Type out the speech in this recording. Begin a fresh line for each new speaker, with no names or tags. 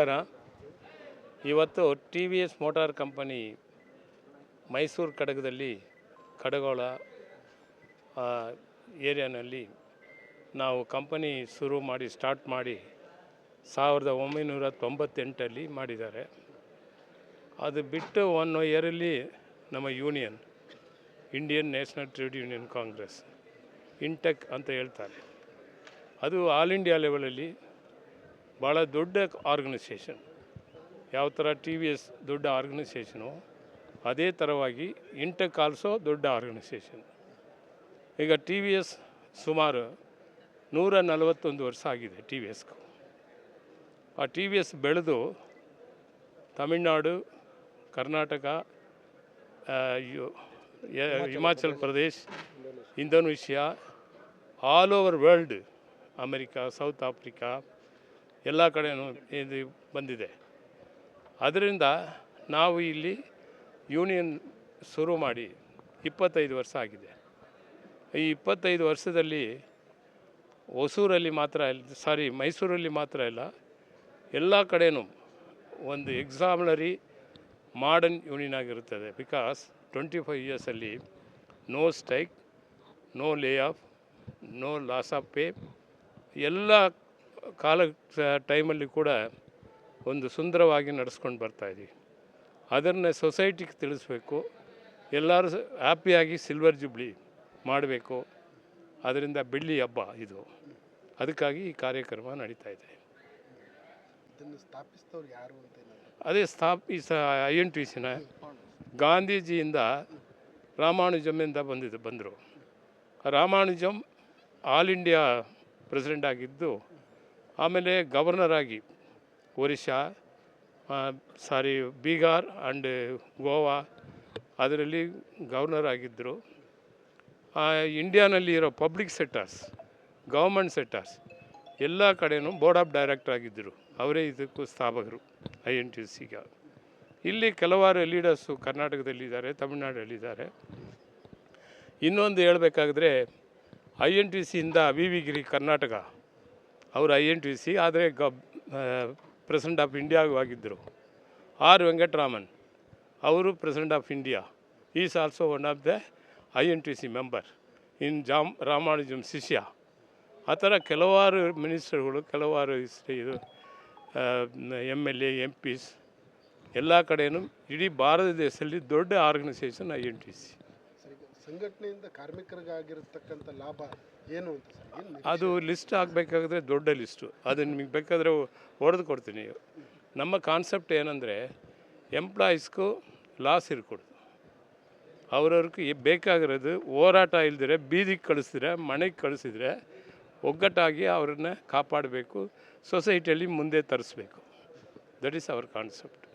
ನಮಸ್ಕಾರ. ಇವತ್ತು T V S motor company Mysuru ಕಡಗದಲ್ಲಿ ಕಡಗೋಳ ಏರಿಯಾನಲ್ಲಿ ನಾವು ಕಂಪನಿ ಶುರು ಮಾಡಿ, ಸ್ಟಾರ್ಟ್ ಮಾಡಿ ಸಾವಿರದ ಒಂಬೈನೂರ ತೊಂಬತ್ತೆಂಟಲ್ಲಿ ಮಾಡಿದ್ದಾರೆ. ಅದು ಬಿಟ್ಟು ಒನ್ ಇಯರಲ್ಲಿ ನಮ್ಮ union, Indian National Trade Union Congress, INTUC ಅಂತ ಹೇಳ್ತಾರೆ. ಅದು ಆಲ್ ಇಂಡಿಯಾ ಲೆವೆಲಲ್ಲಿ ಭಾಳ ದೊಡ್ಡ ಆರ್ಗನೈಸೇಷನ್. ಯಾವ ಥರ ಟಿ ವಿ ಎಸ್ ದೊಡ್ಡ ಆರ್ಗನೈಸೇಷನು ಅದೇ ಥರವಾಗಿ ಇಂಟೆಕ್ ಆಲ್ಸೋ ದೊಡ್ಡ ಆರ್ಗನೈಸೇಷನ್. ಈಗ ಟಿ ವಿ ಎಸ್ ಸುಮಾರು ನೂರ ನಲವತ್ತೊಂದು ವರ್ಷ ಆಗಿದೆ ಟಿ ವಿ ಎಸ್ಗೂ. ಆ ಟಿ ವಿ ಎಸ್ ಬೆಳೆದು Tamil Nadu, Karnataka Himachal Pradesh, Indonesia, all over world, America, South Africa ಎಲ್ಲ ಕಡೆಯೂ ಇದು ಬಂದಿದೆ. ಅದರಿಂದ ನಾವು ಇಲ್ಲಿ ಯೂನಿಯನ್ ಶುರು ಮಾಡಿ ಇಪ್ಪತ್ತೈದು ವರ್ಷ ಆಗಿದೆ. ಈ ಇಪ್ಪತ್ತೈದು ವರ್ಷದಲ್ಲಿ ಹೊಸೂರಲ್ಲಿ ಮಾತ್ರ ಸಾರಿ ಮೈಸೂರಲ್ಲಿ ಮಾತ್ರ ಇಲ್ಲ, ಎಲ್ಲ ಕಡೆಯೂ ಒಂದು ಎಕ್ಸಾಮ್ಲರಿ ಮಾಡರ್ನ್ ಯೂನಿಯನ್ ಆಗಿರುತ್ತದೆ. Because twenty five ಇಯರ್ಸಲ್ಲಿ no strike, no lay off, no loss of pay, ಎಲ್ಲ ಕಾಲ ಟೈಮಲ್ಲಿ ಕೂಡ ಒಂದು ಸುಂದರವಾಗಿ ನಡೆಸ್ಕೊಂಡು ಬರ್ತಾಯಿದ್ದೀವಿ ಅದನ್ನು ಸೊಸೈಟಿಗೆ ತಿಳಿಸ್ಬೇಕು. ಎಲ್ಲರೂ ಹ್ಯಾಪಿಯಾಗಿ ಸಿಲ್ವರ್ ಜುಬ್ಲಿ ಮಾಡಬೇಕು. ಅದರಿಂದ ಬೆಳ್ಳಿ ಹಬ್ಬ ಇದು. ಅದಕ್ಕಾಗಿ ಈ ಕಾರ್ಯಕ್ರಮ ನಡೀತಾ ಇದೆ. ಅದೇ ಸ್ಥಾಪಿಸ ಐ ಎನ್ ಟಿ ಸಿನ ಗಾಂಧೀಜಿಯಿಂದ ರಾಮಾನುಜಮಿಂದ ಬಂದಿದ್ದು ಬಂದರು. ರಾಮಾನುಜಂ ಆಲ್ ಇಂಡಿಯಾ ಪ್ರೆಸಿಡೆಂಟ್ ಆಗಿದ್ದು ಆಮೇಲೆ ಗವರ್ನರ್ ಆಗಿ ಒರಿಸ್ಸಾ ಸಾರಿ ಬೀಗಾರ್ ಆ್ಯಂಡ್ ಗೋವಾ ಅದರಲ್ಲಿ ಗವರ್ನರ್ ಆಗಿದ್ದರು ಇಂಡಿಯಾನಲ್ಲಿ ಇರೋ ಪಬ್ಲಿಕ್ ಸೆಕ್ಟರ್ಸ್ ಗೌರ್ಮೆಂಟ್ ಸೆಕ್ಟರ್ಸ್ ಎಲ್ಲ ಕಡೆಯೂ ಬೋರ್ಡ್ ಆಫ್ ಡೈರೆಕ್ಟರ್ ಆಗಿದ್ದರು ಅವರೇ ಇದಕ್ಕೂ ಸ್ಥಾಪಕರು ಐ ಎನ್ ಟಿ ಸಿಗ ಇಲ್ಲಿ ಕೆಲವಾರು ಲೀಡರ್ಸು ಕರ್ನಾಟಕದಲ್ಲಿದ್ದಾರೆ ತಮಿಳ್ನಾಡಲ್ಲಿದ್ದಾರೆ ಇನ್ನೊಂದು ಹೇಳಬೇಕಾದ್ರೆ ಐ ಎನ್ ಟಿ ಸಿಯಿಂದ ವಿ ವಿ ಗಿರಿ ಕರ್ನಾಟಕ ಅವರು ಐ ಎನ್ ಟಿ ಸಿ, ಆದರೆ ಗ ಪ್ರೆಸಿಡೆಂಟ್ ಆಫ್ ಇಂಡಿಯಾಗೂ ಆಗಿದ್ದರು ಆರ್ ವೆಂಕಟರಾಮನ್, ಅವರು president of India is also one of the I N T C member in jam Ramanujam ಶಿಷ್ಯ ಆ ಥರ ಕೆಲವಾರು ಮಿನಿಸ್ಟರ್ಗಳು, ಕೆಲವಾರು ಇದು M L A, M Ps ಎಲ್ಲ ಕಡೆಯೂ ಇಡೀ ಭಾರತ ದೇಶದಲ್ಲಿ ದೊಡ್ಡ organisation I N T C.
ಸಂಘಟನೆಯಿಂದ ಕಾರ್ಮಿಕರಿಗಾಗಿರತಕ್ಕಂಥ ಲಾಭ ಏನು ಅಂತ ಸರ್? ಏನು
ಅದು ಲಿಸ್ಟ್ ಆಗಬೇಕಾದ್ರೆ ದೊಡ್ಡ ಲಿಸ್ಟು. ಅದು ನಿಮಗೆ ಬೇಕಾದರೆ ಹೊಡೆದು ಕೊಡ್ತೀನಿ. ನಮ್ಮ ಕಾನ್ಸೆಪ್ಟ್ ಏನಂದರೆ ಎಂಪ್ಲಾಯೀಸ್ಗೂ ಲಾಸ್ ಇರಕೂಡ್ದು. ಅವ್ರವ್ರಿಗೆ ಬೇಕಾಗಿರೋದು ಹೋರಾಟ ಇಲ್ದಿರೆ ಬೀದಿಗೆ ಕಳಿಸಿದ್ರೆ ಮನೆಗೆ ಕಳಿಸಿದ್ರೆ ಒಗ್ಗಟ್ಟಾಗಿ ಅವ್ರನ್ನ ಕಾಪಾಡಬೇಕು ಸೊಸೈಟಿಯಲ್ಲಿ ಮುಂದೆ ತರಿಸ್ಬೇಕು. That is our concept